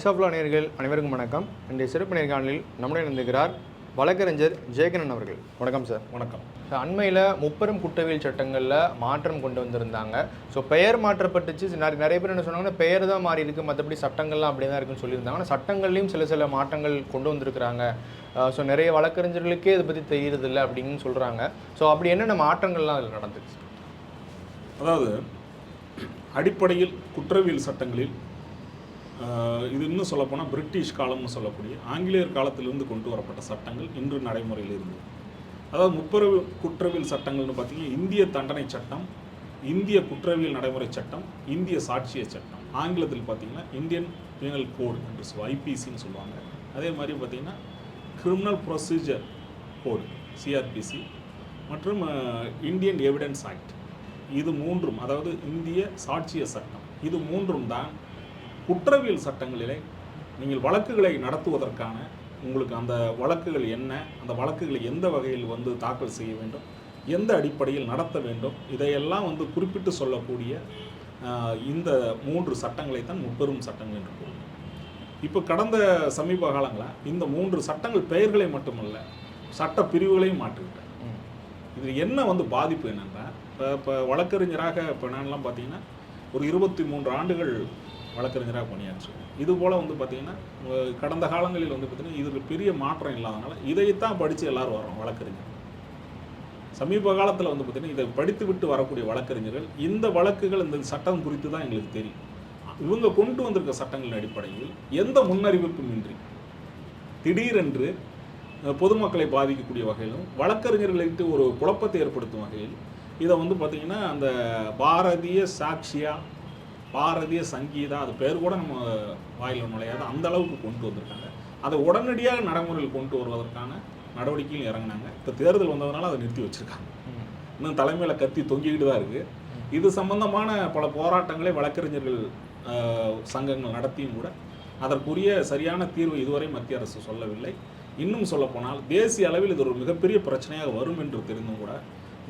தமிழ்ஷாப்லா நேர்கள் அனைவருக்கும் வணக்கம். இன்றைய சிறப்பு நேர்காணலில் நம்முடைய இருந்திருக்கிறார் வழக்கறிஞர் ஜெயகண்ணன் அவர்கள். வணக்கம் சார் வணக்கம். அண்மையில் முப்பெரும் குற்றவியல் சட்டங்களில் மாற்றம் கொண்டு வந்திருந்தாங்க. ஸோ பெயர் மாற்றப்பட்டுச்சு. நிறைய பேர் என்ன சொன்னாங்கன்னா பெயர் தான் மாறி இருக்கு. மற்றபடி சட்டங்கள்லாம் அப்படியே தான் இருக்குன்னு சொல்லியிருந்தாங்க. ஆனால் சட்டங்கள்லையும் சில சில மாற்றங்கள் கொண்டு வந்திருக்கிறாங்க. ஸோ நிறைய வழக்கறிஞர்களுக்கே இதை பற்றி தெரியறதில்ல அப்படின்னு சொல்கிறாங்க ஸோ அப்படி என்னென்ன மாற்றங்கள்லாம் அதில் நடந்துச்சு? அதாவது அடிப்படையில் குற்றவியல் சட்டங்களில் இது இன்னும் சொல்லப்போனால் பிரிட்டிஷ் காலம்னு சொல்லக்கூடிய ஆங்கிலேயர் காலத்திலிருந்து கொண்டு வரப்பட்ட சட்டங்கள் இன்று நடைமுறையில் இருந்தது. அதாவது முப்பரவு குற்றவியல் சட்டங்கள்னு பார்த்தீங்கன்னா இந்திய தண்டனை சட்டம் இந்திய குற்றவியல் நடைமுறை சட்டம் இந்திய சாட்சிய சட்டம். ஆங்கிலத்தில் பார்த்தீங்கன்னா இந்தியன் பீனல் கோடு என்று சொல்லுவோம் ஐபிசின்னு சொல்லுவாங்க. அதே மாதிரி பார்த்தீங்கன்னா கிரிமினல் ப்ரொசீஜர் கோடு சிஆர்பிசி மற்றும் இந்தியன் எவிடன்ஸ் ஆக்ட் இது மூன்றும் அதாவது இந்திய சாட்சிய சட்டம். இது மூன்றும் தான் குற்றவியல் சட்டங்களிலே நீங்கள் வழக்குகளை நடத்துவதற்கான உங்களுக்கு அந்த வழக்குகள் என்ன அந்த வழக்குகளை எந்த வகையில் வந்து தாக்கல் செய்ய வேண்டும் எந்த அடிப்படையில் நடத்த வேண்டும் இதையெல்லாம் வந்து குறிப்பிட்டு சொல்லக்கூடிய இந்த மூன்று சட்டங்களை தான் முப்பெரும் சட்டங்கள் என்று கூறுவோம். இப்போ கடந்த சமீப காலங்களில் இந்த மூன்று சட்டங்கள் பெயர்களை மட்டுமல்ல சட்ட பிரிவுகளையும் மாற்றிவிட்டேன். இது என்ன வந்து பாதிப்பு என்னென்னா இப்போ இப்போ வழக்கறிஞராக இப்போ நான்லாம் பார்த்தீங்கன்னா ஒரு இருபத்தி மூன்று ஆண்டுகள் வழக்கறிஞராக பணியாற்றுவேன் இது போல் வந்து பார்த்திங்கன்னா கடந்த காலங்களில் வந்து பார்த்தீங்கன்னா இதில் பெரிய மாற்றம் இல்லாதனால இதைத்தான் படித்து எல்லாரும் வரோம் வழக்கறிஞர். சமீப காலத்தில் வந்து பார்த்திங்கன்னா இதை படித்து விட்டு வரக்கூடிய வழக்கறிஞர்கள் இந்த வழக்குகள் இந்த சட்டம் குறித்து தான் எங்களுக்கு தெரியும். இவங்க கொண்டு வந்திருக்க சட்டங்களின் அடிப்படையில் எந்த முன்னறிவிப்பும் இன்றி திடீரென்று பொதுமக்களை பாதிக்கக்கூடிய வகையிலும் வழக்கறிஞர்களுக்கு ஒரு குழப்பத்தை ஏற்படுத்தும் வகையில் இதை வந்து பார்த்திங்கன்னா அந்த பாரதிய சாக்ஷியா பாரதிய சங்கீதா அது பேர் கூட நம்ம வாயில் நுழையாது. அந்த அளவுக்கு கொண்டு வந்திருக்காங்க. அதை உடனடியாக நடைமுறையில் கொண்டு வருவதற்கான நடவடிக்கையில் இறங்குனாங்க. இப்போ தேர்தல் வந்ததுனால அதை நிறுத்தி வச்சுருக்காங்க. இன்னும் தலைமையில் கத்தி தொங்கிக்கிட்டு தான் இருக்குது இது சம்பந்தமான பல போராட்டங்களை வழக்கறிஞர்கள் சங்கங்கள் நடத்தியும் கூட அதற்குரிய சரியான தீர்வு இதுவரை மத்திய அரசு சொல்லவில்லை. இன்னும் சொல்லப்போனால் தேசிய அளவில் இது ஒரு மிகப்பெரிய பிரச்சனையாக வரும் என்று தெரிந்தும் கூட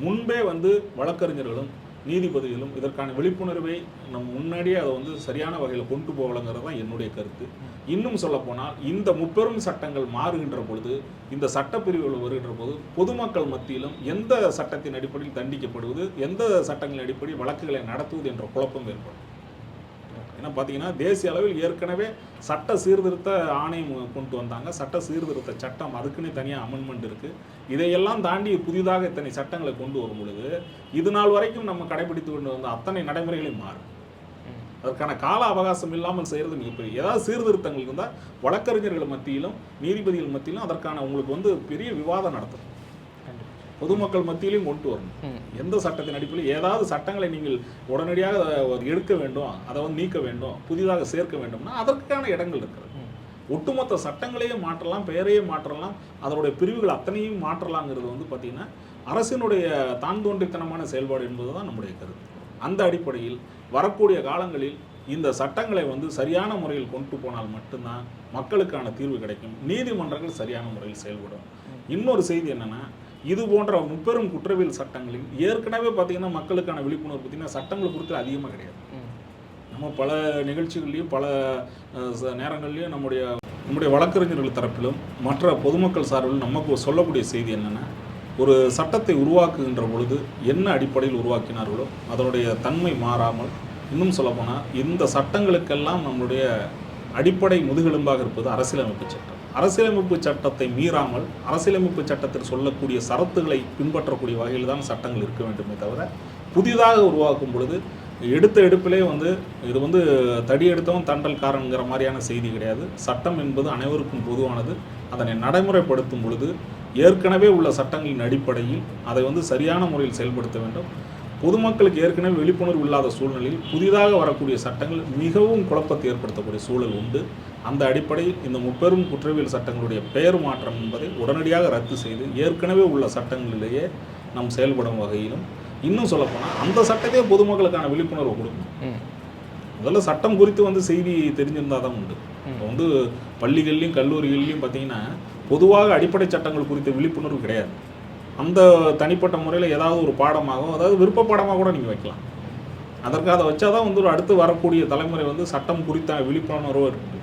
முன்பே வந்து வழக்கறிஞர்களும் நீதிபதிகளும் இதற்கான விழிப்புணர்வை நம் முன்னாடியே அதை வந்து சரியான வகையில் கொண்டு போகலங்கிறது தான் என்னுடைய கருத்து. இன்னும் சொல்லப்போனால் இந்த முப்பெரும் சட்டங்கள் மாறுகின்ற பொழுது இந்த சட்டப்பிரிவுகள் வருகின்ற போது பொதுமக்கள் மத்தியிலும் எந்த சட்டத்தின் அடிப்படையில் தண்டிக்கப்படுவது எந்த சட்டங்களின் அடிப்படையில் வழக்குகளை நடத்துவது என்ற குழப்பம் ஏற்படும். ஏன்னா பார்த்தீங்கன்னா தேசிய அளவில் ஏற்கனவே சட்ட சீர்திருத்த ஆணையம் கொண்டு வந்தாங்க. சட்ட சீர்திருத்த சட்டம் அதுக்குன்னு தனியாக அமெண்ட்மெண்ட் இருக்குது இதையெல்லாம் தாண்டி புதிதாக இத்தனை சட்டங்களை கொண்டு வரும் பொழுது இது நாள் வரைக்கும் நம்ம கடைபிடித்து கொண்டு வந்த அத்தனை நடைமுறைகளையும் மாறும். அதற்கான கால அவகாசம் இல்லாமல் செய்கிறது மிகப்பெரிய ஏதாவது சீர்திருத்தங்கள் இருந்தால் வழக்கறிஞர்கள் மத்தியிலும் நீதிபதிகள் மத்தியிலும் அதற்கான உங்களுக்கு வந்து பெரிய விவாதம் நடத்தணும். பொதுமக்கள் மத்தியிலையும் கொண்டு வரணும். எந்த சட்டத்தின் அடிப்படையில் ஏதாவது சட்டங்களை நீங்கள் உடனடியாக எடுக்க வேண்டும் அதை வந்து நீக்க வேண்டும் புதிதாக சேர்க்க வேண்டும்னா அதற்கான இடங்கள் இருக்கிறது. ஒட்டுமொத்த சட்டங்களையே மாற்றலாம் பெயரையே மாற்றலாம் அதனுடைய பிரிவுகள் அத்தனையும் மாற்றலாங்கிறது வந்து பார்த்திங்கன்னா அரசினுடைய தான் தோன்றித்தனமான செயல்பாடு என்பது தான் நம்முடைய கருத்து. அந்த அடிப்படையில் வரக்கூடிய காலங்களில் இந்த சட்டங்களை வந்து சரியான முறையில் கொண்டு போனால் மட்டும்தான் மக்களுக்கான தீர்வு கிடைக்கும். நீதிமன்றங்கள் சரியான முறையில் செயல்படும். இன்னொரு செய்தி என்னன்னா இது போன்ற முப்பெரும் குற்றவியல் சட்டங்களில் ஏற்கனவே பார்த்தீங்கன்னா மக்களுக்கான விழிப்புணர்வு பார்த்தீங்கன்னா சட்டங்கள் குறித்து அதிகமாக கிடையாது. நம்ம பல நிகழ்ச்சிகள்லையும் பல நேரங்கள்லையும் நம்முடைய நம்முடைய வழக்கறிஞர்கள் தரப்பிலும் மற்ற பொதுமக்கள் சார்பிலும் நமக்கு சொல்லக்கூடிய செய்தி என்னென்னா ஒரு சட்டத்தை உருவாக்குகின்ற பொழுது என்ன அடிப்படையில் உருவாக்கினார்களோ அதனுடைய தன்மை மாறாமல் இன்னும் சொல்லப்போனால் இந்த சட்டங்களுக்கெல்லாம் நம்முடைய அடிப்படை முதுகெலும்பாக இருப்பது அரசியலமைப்பு சட்டம். அரசியலமைப்பு சட்டத்தை மீறாமல் அரசியலமைப்பு சட்டத்தில் சொல்லக்கூடிய சரத்துகளை பின்பற்றக்கூடிய வகையில் தான் சட்டங்கள் இருக்க வேண்டுமே தவிர புதிதாக உருவாக்கும் பொழுது எடுத்த எடுப்பிலே வந்து இது வந்து தடி எடுத்தவன் தண்டல்காரங்கிற மாதிரியான செய்தி கிடையாது. சட்டம் என்பது அனைவருக்கும் பொதுவானது. அதனை நடைமுறைப்படுத்தும் பொழுது ஏற்கனவே உள்ள சட்டங்களின் அடிப்படையில் அதை வந்து சரியான முறையில் செயல்படுத்த வேண்டும். பொதுமக்களுக்கு ஏற்கனவே விழிப்புணர்வு இல்லாத சூழ்நிலையில் புதிதாக வரக்கூடிய சட்டங்கள் மிகவும் குழப்பத்தை ஏற்படுத்தக்கூடிய சூழல் உண்டு. அந்த அடிப்படையில் இந்த முப்பெரும் குற்றவியல் சட்டங்களுடைய பெயர் மாற்றம் என்பதை உடனடியாக ரத்து செய்து ஏற்கனவே உள்ள சட்டங்களிலேயே நாம் செயல்படும் வகையிலும் இன்னும் சொல்லப்போனால் அந்த சட்டத்தையே பொதுமக்களுக்கான விழிப்புணர்வு கொடுக்கணும் முதல்ல சட்டம் குறித்து வந்து செய்தி தெரிஞ்சிருந்தால் தான் உண்டு. இப்போ வந்து பள்ளிகள்லையும் கல்லூரிகள்லையும் பார்த்தீங்கன்னா பொதுவாக அடிப்படை சட்டங்கள் குறித்த விழிப்புணர்வு கிடையாது. அந்த தனிப்பட்ட முறையில் ஏதாவது ஒரு பாடமாகவோ அதாவது விருப்ப பாடமாக கூட நீங்கள் வைக்கலாம். அதற்கு அதை வச்சாதான் வந்து ஒரு அடுத்து வரக்கூடிய தலைமுறை வந்து சட்டம் குறித்த விழிப்புணர்வு இருக்குது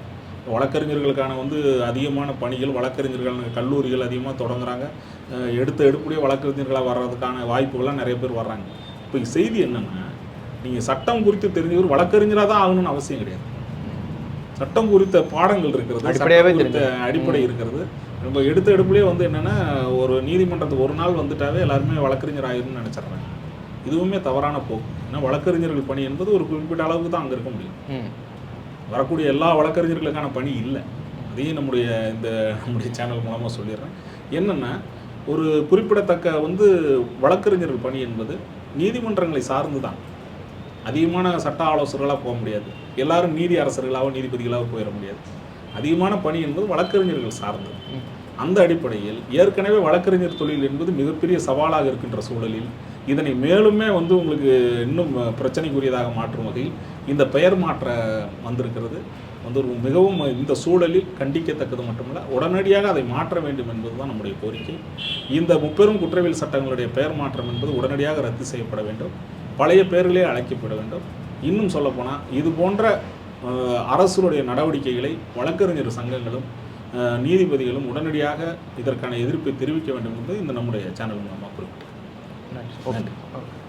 வழக்கறிஞர்களுக்கான வந்து அதிகமான பணிகள் வழக்கறிஞர்கள் கல்லூரிகள் அதிகமாக தொடங்குறாங்க. எடுத்த எடுப்புடைய வழக்கறிஞர்களாக வர்றதுக்கான வாய்ப்புகள்லாம் நிறைய பேர் வர்றாங்க. இப்போ செய்தி என்னென்னா நீங்கள் சட்டம் குறித்து தெரிஞ்சவர் வழக்கறிஞராக தான் ஆகணும்னு அவசியம் கிடையாது. சட்டம் குறித்த பாடங்கள் இருக்கிறது அடிப்படை இருக்கிறது. நம்ம எடுத்த எடுப்புலேயே வந்து என்னென்னா ஒரு நீதிமன்றத்துக்கு ஒரு நாள் வந்துட்டாவே எல்லாருமே வழக்கறிஞர் ஆயிரும்னு நினச்சிட்றாங்க. இதுவுமே தவறான போக்கு. ஏன்னா வழக்கறிஞர்கள் பணி என்பது ஒரு குறிப்பிட்ட அளவுக்கு தான் அங்கே இருக்க முடியும். வரக்கூடிய எல்லா வழக்கறிஞர்களுக்கான பணி இல்லை. அதையும் நம்முடைய இந்த நம்முடைய சேனல் மூலமாக சொல்லிடுறேன். என்னென்னா ஒரு குறிப்பிடத்தக்க வந்து வழக்கறிஞர்கள் பணி என்பது நீதிமன்றங்களை சார்ந்து தான் அதிகமான சட்ட ஆலோசகர்களாக போக முடியாது. எல்லாரும் நீதி அரசர்களாகவோ நீதிபதிகளாகவோ போயிட முடியாது. அதிகமான பணி என்பது வழக்கறிஞர்கள் சார்ந்தது. அந்த அடிப்படையில் ஏற்கனவே வழக்கறிஞர் தொழில் என்பது மிகப்பெரிய சவாலாக இருக்கின்ற சூழலில் இதனை மேலுமே வந்து உங்களுக்கு இன்னும் பிரச்சனைக்குரியதாக மாற்றும் வகையில் இந்த பெயர் மாற்ற வந்திருக்கிறது. வந்து ஒரு மிகவும் இந்த சூழலில் கண்டிக்கத்தக்கது மட்டுமல்ல உடனடியாக அதை மாற்ற வேண்டும் என்பதுதான் நம்முடைய கோரிக்கை. இந்த முப்பெரும் குற்றவியல் சட்டங்களுடைய பெயர் மாற்றம் என்பது உடனடியாக ரத்து செய்யப்பட வேண்டும். பழைய பெயர்களே அழைக்கப்பட வேண்டும். இன்னும் சொல்லப்போனால் இது போன்ற அரசுடைய நடவடிக்கைகளை வழக்கறிஞர் சங்கங்களும் நீதிபதிகளும் உடனடியாக இதற்கான எதிர்ப்பை தெரிவிக்க வேண்டும் என்பது இந்த நம்முடைய சேனல் மூலமாக குறிப்பிட்டேன் நன்றி. ஓகே.